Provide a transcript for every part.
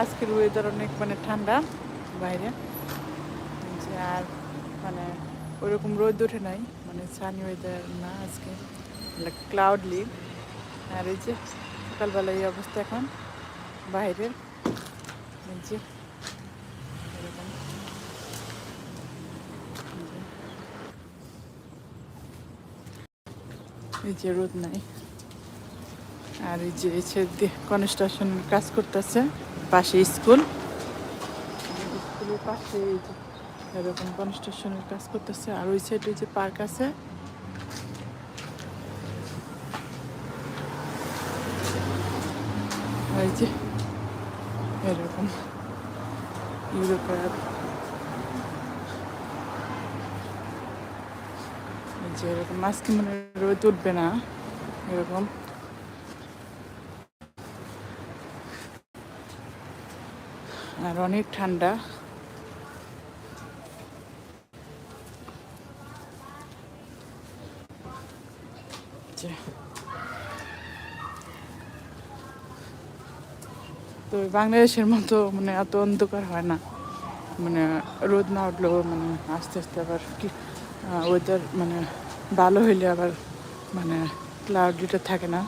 আজকের ওয়েদার অনেক মানে ঠান্ডা বাইরে। আর মানে ওইরকম রোদ ওঠে নাই মানে সানি ওয়েদার না আজকে ক্লাউডলি আর এই যে সকালবেলা এই অবস্থা এখন, বাইরের। যে এই যে রোদ নাই। আর এই যে কনস্ট্রাকশন কাজ করতেছে। পাশে স্কুল। স্কুলের পাশে এরকম কনস্ট্রাকশনের কাজ করতেছে, আর ওই সাইডে যে পার্ক আছে। এই যে এরকম ইউরোপের যে এরকম মানে রোদ উঠবে না, এরকম। আর অনেক ঠান্ডা। যে তো বাংলাদেশের মতো মানে এত অন্ধকার হয় না। মানে রোদ না উঠলেও মানে আস্তে আস্তে আবার কি ওয়েদার মানে ভালো হইলে আবার মানে ক্লাউডিটা থাকে না।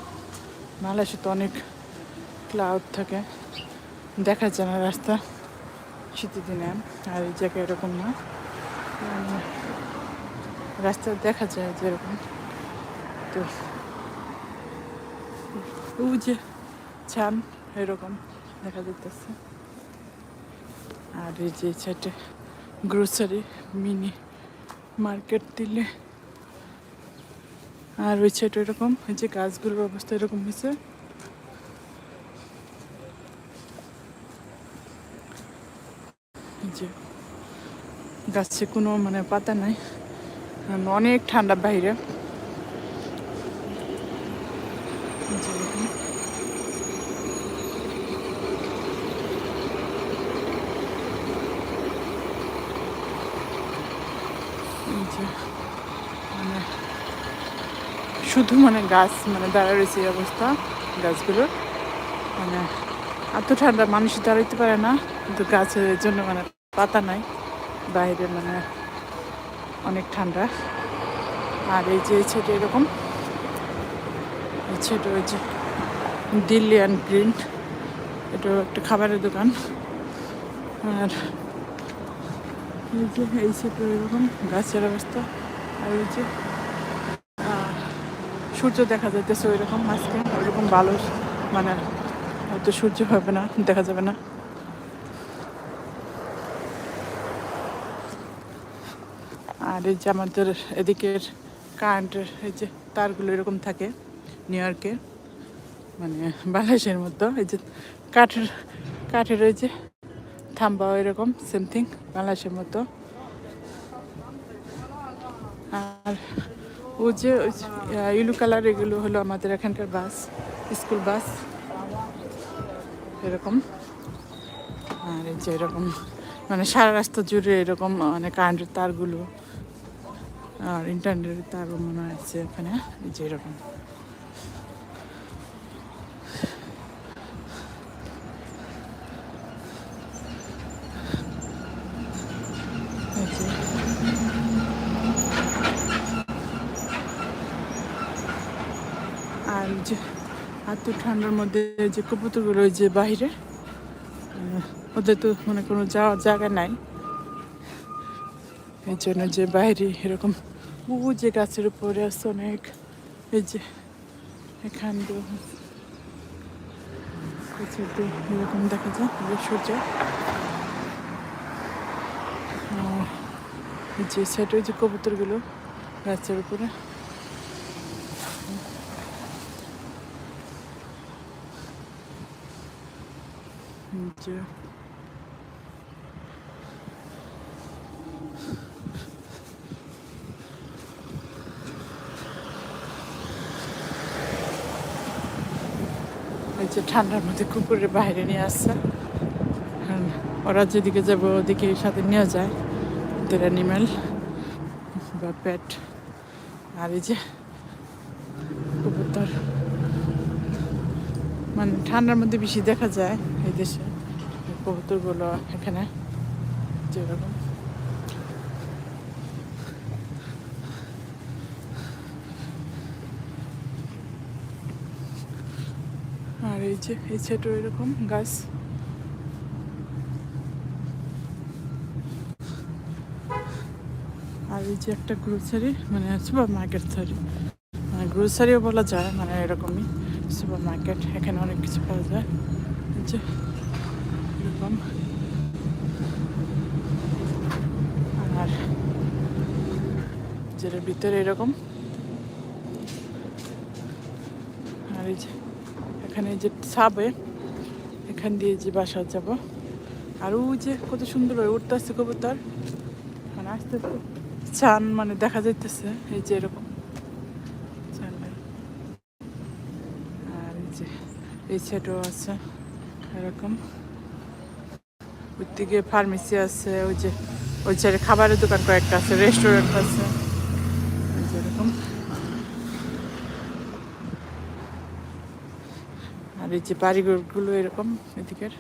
বাংলাদেশে তো অনেক ক্লাউড থাকে। দেখা যায় না রাস্তা শীতের দিনে আর এই জায়গায় এরকম না। রাস্তা দেখা যায় যেরকম তো যে ছান, এরকম দেখা যেতেছে আর এই যে সাইডে গ্রোসারি মিনি মার্কেট দিলে। আর ওই সাইডে এরকম ওই যে গাছগুলোর অবস্থা এরকম হয়েছে এই যে গাছে কোনো মানে পাতা নাই। অনেক ঠান্ডা বাইরে। মানে শুধু মানে গাছ মানে দাঁড়া রয়েছে এই অবস্থা গাছগুলোর মানে এত ঠান্ডা মানুষ দাঁড়াইতে পারে না, কিন্তু গাছের জন্য মানে পাতা নাই। বাইরে মানে অনেক ঠান্ডা। আর এই যে এই ছেটে এরকম, এই ছেটে ওই যে দিল্লি অ্যান্ড গ্রিন এটা একটা খাবারের দোকান। আর এই যে এই ছেটে এরকম গাছের অবস্থা। আর এই যে সূর্য দেখা যাইতেছে ওই রকম ওইরকম ভালো মানে হয়তো সূর্য হবে না, দেখা যাবে না। আর এই যে আমাদের এদিকের কারেন্টের এই যে তারগুলো এরকম থাকে নিউ ইয়র্কে মানে বাংলাদেশের মতো, এই যে কাঠের কাঠের ওই যে থাম্বা এরকম সেম থিং বাংলাদেশের মতো। আর ও যে ইলু কালার এগুলো হলো আমাদের এখানকার বাস স্কুল বাস এরকম। আর এই যে এরকম মানে সারা রাস্তা জুড়ে এরকম মানে কারেন্টের তারগুলো। আর ইন্টারনেটের তারও মনে আছে এখানে যে এরকম। আর যে, এত ঠান্ডার মধ্যে যে কবুতরগুলো যে বাইরে ওদের তো মানে কোনো যাওয়ার জায়গা নাই। এই জন্য যে বাইরে এরকম ও যে গাছের উপরে আছে অনেক, এই যে এখান দিয়ে এরকম দেখা যায় সূর্য। যে ওই যে কবুতরগুলো গাছের উপরে। যে এই যে ঠান্ডার মধ্যে কুকুরের বাইরে নিয়ে আসছে। ওরা যেদিকে যাব ওদিকে সাথে নিয়ে যায়। ওদের অ্যানিম্যাল বা পেট আর এই যে কবুতর। মানে ঠান্ডার মধ্যে বেশি দেখা যায় এই দেশে। কবুতরগুলো এখানে যেরকম আর এই যে এই ছোট এরকম গাছ। আর এই যে একটা গ্রোসারি মানে সুপার মার্কেট সরি মানে গ্রোসারিও বলা যায় মানে এরকমই সুপার মার্কেট এখানে অনেক কিছু পাওয়া যায়। এই যে এরকম। আর যেটার ভিতরে এরকম আর এই যে এখানে যে সাবে এখান দিয়ে যে বাসা যাব। আর ওই যে কত সুন্দর হয়ে উঠতেছে কবুতর। মানে আস্তে আস্তে চান মানে দেখা যাইতেছে, এই যে এরকম আর এই যে, এই সাইডও আছে, এরকম। ওই দিকে ফার্মেসি আছে, ওই যে, ওই সাইডে খাবারের দোকান কয়েকটা আছে রেস্টুরেন্ট আছে এই যে এরকম আর এই যে বাড়িঘরগুলো এরকম এদিকের।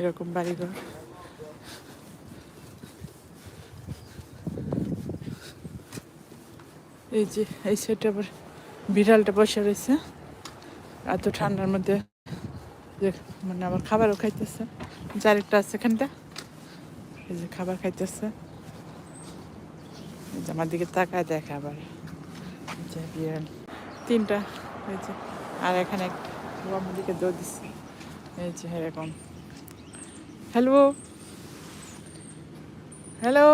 এরকম বাড়িঘর। এই যে, এই সাইডে আবার বিড়ালটা বসে রয়েছে। এত ঠান্ডার মধ্যে মানে আবার খাবারও খাইতেছে। যার একটা আছে এখানটা, এই যে খাবার খাইতেছে। আমার দিকে তাকায় দেখে আবার। তিনটা যে আর এখানে দিকে দৌড় এরকম। হ্যালো হ্যালো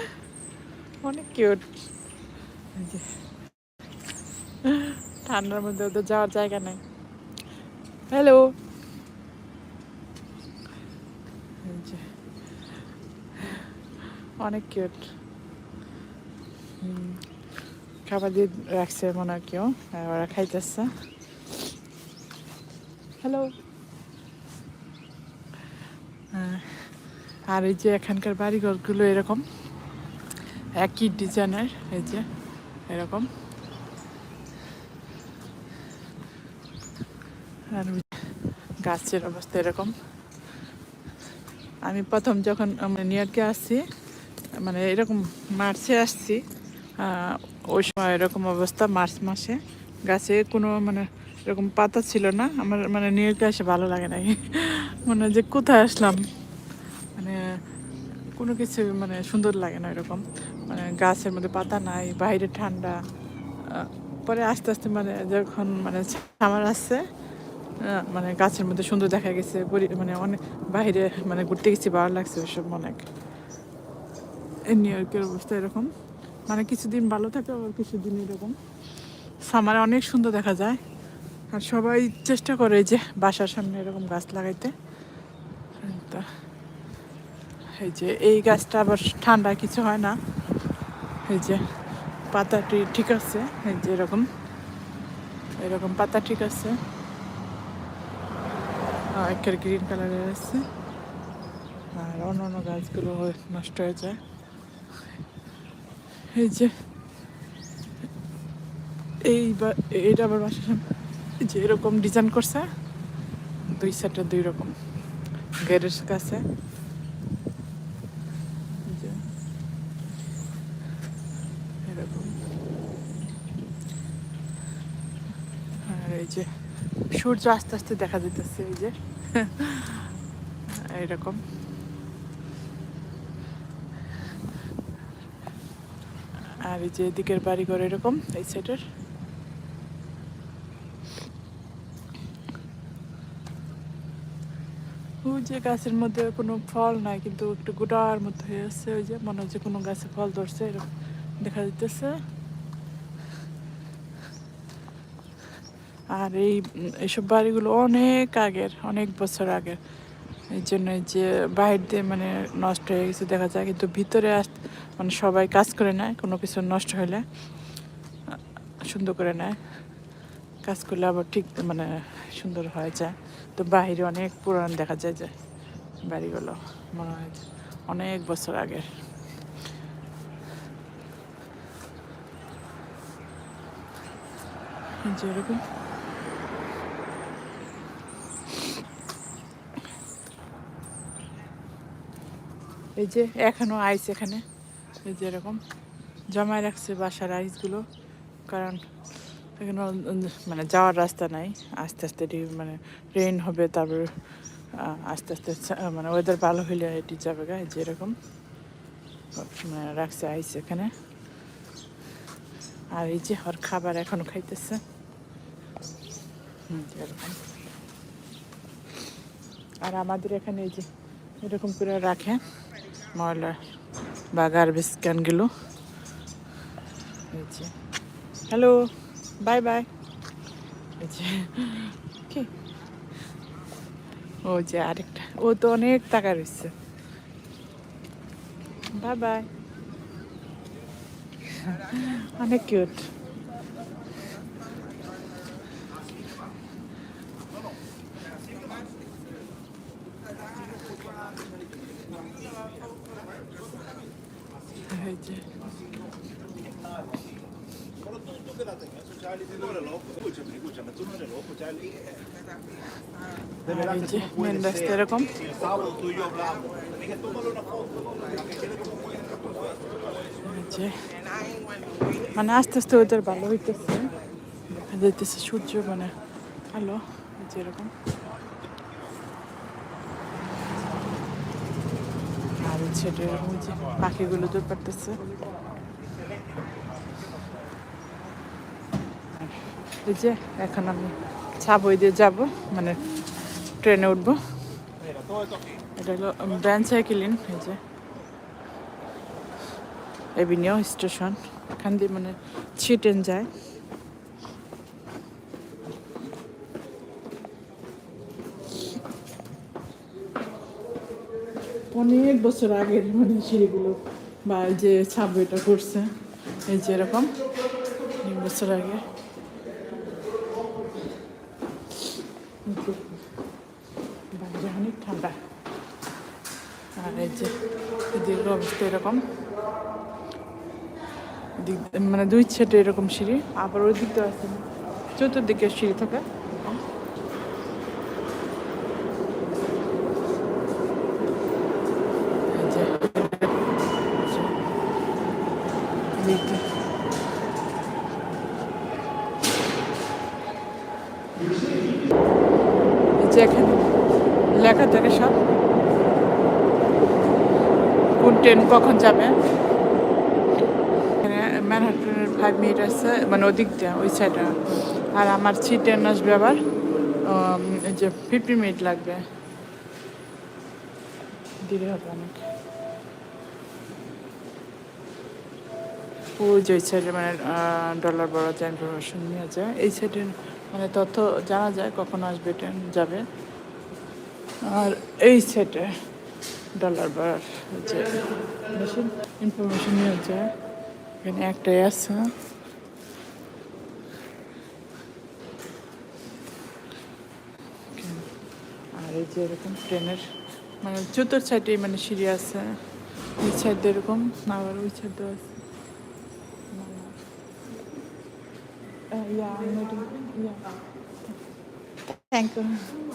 অনেক কিউট ঠান্ডার মধ্যে ওদের যাওয়ার জায়গা নেই। হ্যালো অনেক কিউট খাবার দিয়ে রাখছে মনে হয় কেউ। আর ওরা খাইতেছে। হ্যালো আর এই যে এখানকার বাড়িঘরগুলো এরকম, একই ডিজাইনের, এই যে এরকম। আর গাছের অবস্থা এরকম। আমি প্রথম যখন নিউ ইয়র্কে আসছি মানে এরকম মার্চে আসছি ওই সময় এরকম অবস্থা, মার্চ মাসে। গাছে কোনো মানে এরকম পাতা ছিল না। আমার মানে নিউ ইয়র্কে এসে ভালো লাগে নাই। মনে হয় যে কোথায় আসলাম? মানে কোনো কিছু মানে সুন্দর লাগে না এরকম। মানে গাছের মধ্যে পাতা নাই, বাইরে ঠান্ডা। পরে আস্তে আস্তে মানে যখন মানে সামার আসছে মানে গাছের মধ্যে সুন্দর দেখা গেছে। মানে অনেক বাইরে মানে ঘুরতে গেছি, ভালো লাগছে ওইসব অনেক। নিউ ইয়র্কের অবস্থা এরকম। মানে কিছুদিন ভালো থাকে, আবার কিছুদিন এরকম। সামারে অনেক সুন্দর দেখা যায়। আর সবাই চেষ্টা করে যে বাসার সামনে এরকম গাছ লাগাইতে। তা, এই যে এই গাছটা আবার ঠান্ডা কিছু হয় না। এই যে পাতাটি ঠিক আছে, এই যে এরকম। এরকম পাতা ঠিক আছে। একের গ্রিন কালারের আছে। আর অন্য অন্য গাছগুলো নষ্ট হয়ে যায়। এই যে, এই এইটা আবার বাসার সামনে। যে এরকম ডিজাইন করছে, দুই সাইডে দুই রকম। গেটের কাছে। এরকম। আর এই যে, সূর্য আস্তে আস্তে দেখা যেতেছে এই যে। এরকম। আর এই যে এদিকের বাড়িঘর এরকম, এই সাইডের ওই যে গাছের মধ্যে কোনো ফল নাই, কিন্তু একটু গোটার মতো হয়ে আছে, ওই যে মনে হচ্ছে কোনো গাছে ফল ধরছে, এরকম দেখা যাইতেছে। আর এই এইসব বাড়িগুলো অনেক আগের, অনেক বছর আগের। এই জন্য যে বাইরে দিয়ে মানে নষ্ট হয়ে গেছে, দেখা যায়। কিন্তু ভিতরে আস মানে সবাই কাজ করে নেয়, কোনো কিছু নষ্ট হলে, সুন্দর করে নেয়। কাজ করলে আবার ঠিক মানে সুন্দর হয়ে যায়। তো বাইরে অনেক পুরান দেখা যায় যে বাড়িগুলো, মনে হয় অনেক বছর আগের। এই এই যে এখনও আইস এখানে। এই যে এরকম জমায় রাখছে বাসার আইসগুলো, কারণ এখানে মানে যাওয়ার রাস্তা নাই। আস্তে আস্তে এটি মানে রেইন হবে, তারপর আস্তে আস্তে মানে ওয়েদার ভালো হইলে এটি যাবে গা, এই যে এরকম। মানে রাখছে আইস এখানে। আর এই যে ওর খাবার এখনও খাইতেছে। এরকম। আর আমাদের এখানে এই যে এরকম করে রাখে। ময়লা বা গার্বেজ ক্যানগুলো হ্যালো, বাই বাই। কি? ও যে আরেকটা। ও তো অনেক টাকা রয়েছে। Bye bye. অনেক কিউট এই যে আর এই যে মেন রাস্তা এরকম মানে আস্তে আস্তে ওদের ভালো হইতেছে দেখা যাইতেছে সূর্য মানে ভালো এই যে এরকম আর এটা এরকম যে পাখিগুলো দূর পারতেছে এই যে, এখন আমি ছাবই দিয়ে যাব মানে ট্রেনে উঠবো। এটা হলো ব্র্যান্ড সাইকেলিন, এই যে। এভিনিউ স্টেশন, এখান দিয়ে মানে ছিটেন যায়। অনেক বছর আগের মানে সিঁড়িগুলো বা যে ছাবইটা করছে, এই যে এরকম, অনেক বছর আগে। বাইরে অনেক ঠান্ডা। আর এই যে এদিকের অবস্থা এরকম। মানে দুই সেটে এরকম সিঁড়ি, আবার ওই দিকটা আছে। চতুর্দিকে সিঁড়ি থাকে এই যে এদিকে এই যে এখানে লেখা থাকে সব কোন ট্রেন কখন যাবে? ম্যানহাটনের ফাইভ মিনিট আছে মানে ওদিক ওই সাইডে আর আমার সি ট্রেন আসবে আবার যে ফিফটি মিনিট লাগবে। দেরি হবে অনেক। ওই যে ওই সাইডে মানে ডলার বড় যে ইনফরমেশন নিয়ে যায়। এই সাইডে মানে তথ্য জানা যায় কখন আসবে ট্রেন যাবে। আর এই সাইডে ডলার বার মেশিন ইনফরমেশন নিয়ে যায় এখানে একটাই আছে আর এই যে এরকম ট্রেনের মানে চতুর্থ সাইডে মানে সিঁড়ি আছে এই সাইডে এরকম আবার ওই সাইডেও আছে yeah, I'm waiting. Yeah. Thank you.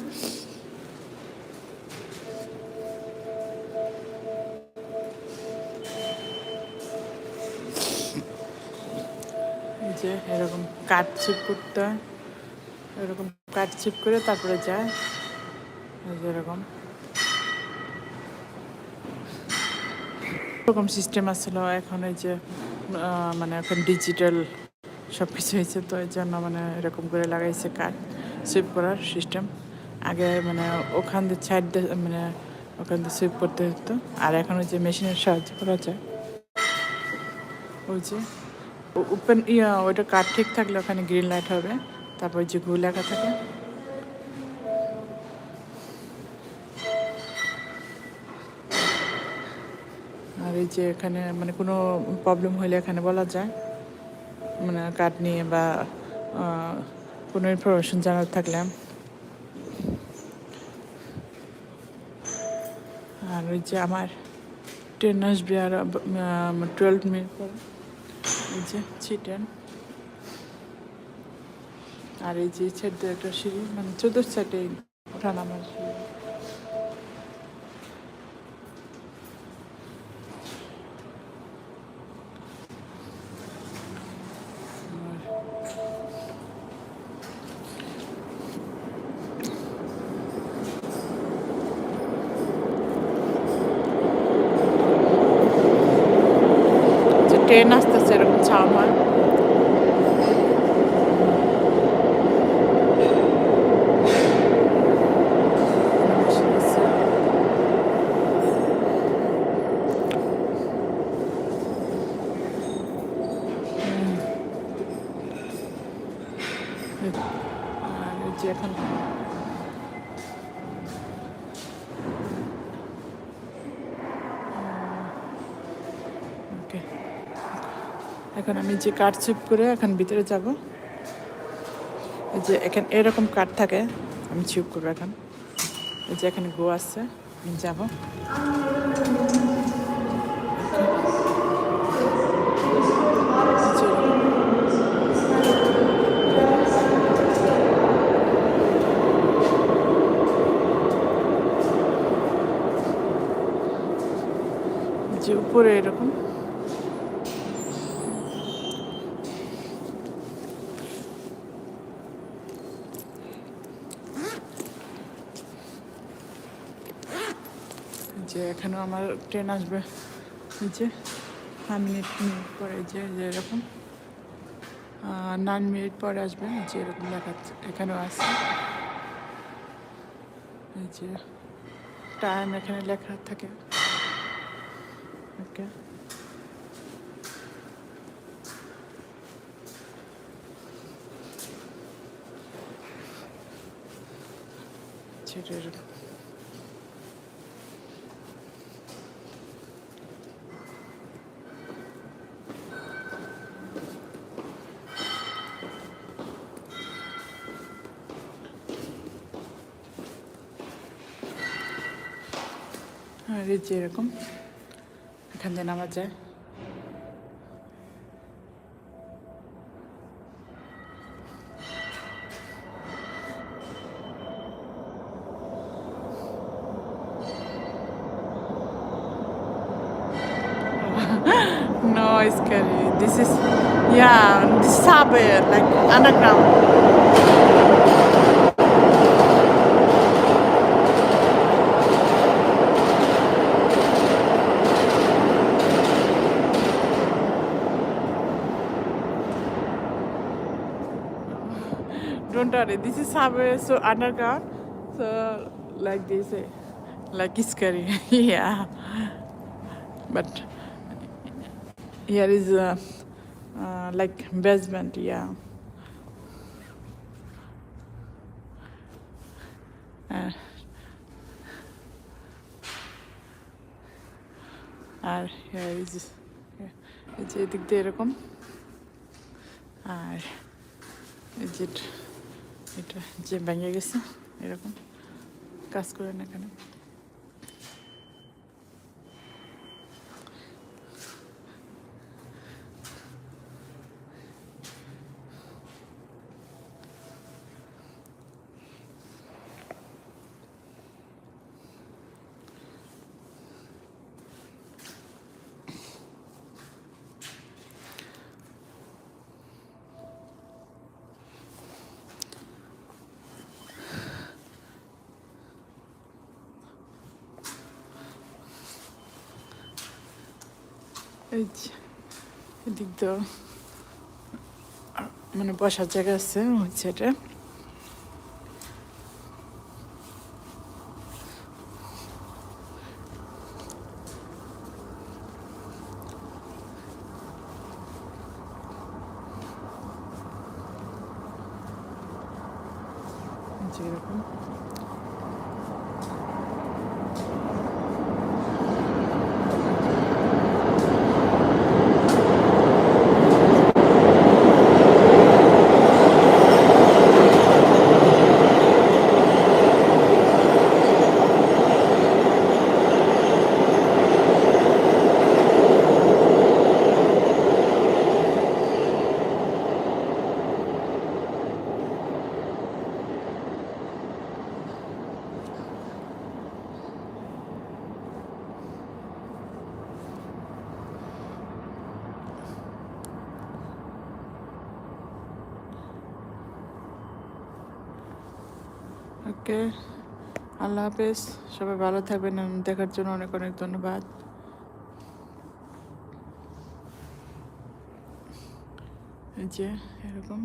এরকম কাঠ ছিপ করতে হয়। এরকম কাঠ ছিপ করে তারপরে যায়। এরকম। এরকম সিস্টেম আসছিল এখন এই যে মানে এখন ডিজিটাল সব কিছু হয়েছে। তো এই জন্য মানে এরকম করে লাগাইছে কাঠ সুইপ করার সিস্টেম আগে মানে ওখান দিয়ে সাইড মানে ওখান দিয়ে সুইপ করতে হতো। আর এখন ওই যে মেশিনের সাহায্য করা যায়। ওই যে ওপেন, ইয়া, ওইটা কাঠ ঠিক থাকলে ওখানে গ্রিন লাইট হবে, তারপর যে ঘু লেখা থাকে। আর এই যে এখানে মানে কোনো প্রবলেম হলে এখানে বলা যায় মানে কার্ড নিয়ে বা কোনো ইনফরমেশন জানার থাকলে। আর ওই যে আমার ট্রেন আসবে আর টুয়েলভ মিনিট পরে। এই যে চিটেন আর এই যে ছেড়ে একটা সিঁড়ি মানে চতুর্থ সাইডে ওঠা নামার সিঁড়ি ট্রেন আসতেছে এরকম সাউন্ড হয় বসে আছে। আর এই যে এখন ওকে আমি যে কাঠ চুপ করে এখন ভিতরে যাব, এই যে এখন, এরকম কাঠ থাকে, আমি চুপ করব এখন। এই যে এখানে গো আছে, আমি যাব। উপরে এরকম যে এখানেও আমার ট্রেন আসবে। যে হ্যাঁ মিনিট মিনিট পরে যে যে এরকম। নাইন মিনিট পরে আসবে যে এরকম দেখাচ্ছে, এখানেও এই যে টাইম এখানে লেখা থাকে। ওকে ছেড়ে এরকম। যে এরকম এখান দিয়ে নামা যায় no, it's scary. This is, yeah, this is subway, like underground. Worry, this is subway, so underground. So, like this, eh, like it's scary. yeah. But here is uh, uh, like basement, yeah. Uh, আর এই যে এদিক দিয়ে এরকম আর এই যে এটা যে ভেঙে গেছে এরকম কাজ করে না এই যে তো মানে বসার জায়গা আছে হচ্ছে এটা এই ওকে আল্লাহ হাফেজ। সবাই ভালো থাকবেন দেখার জন্য অনেক অনেক ধন্যবাদ। এই যে এরকম।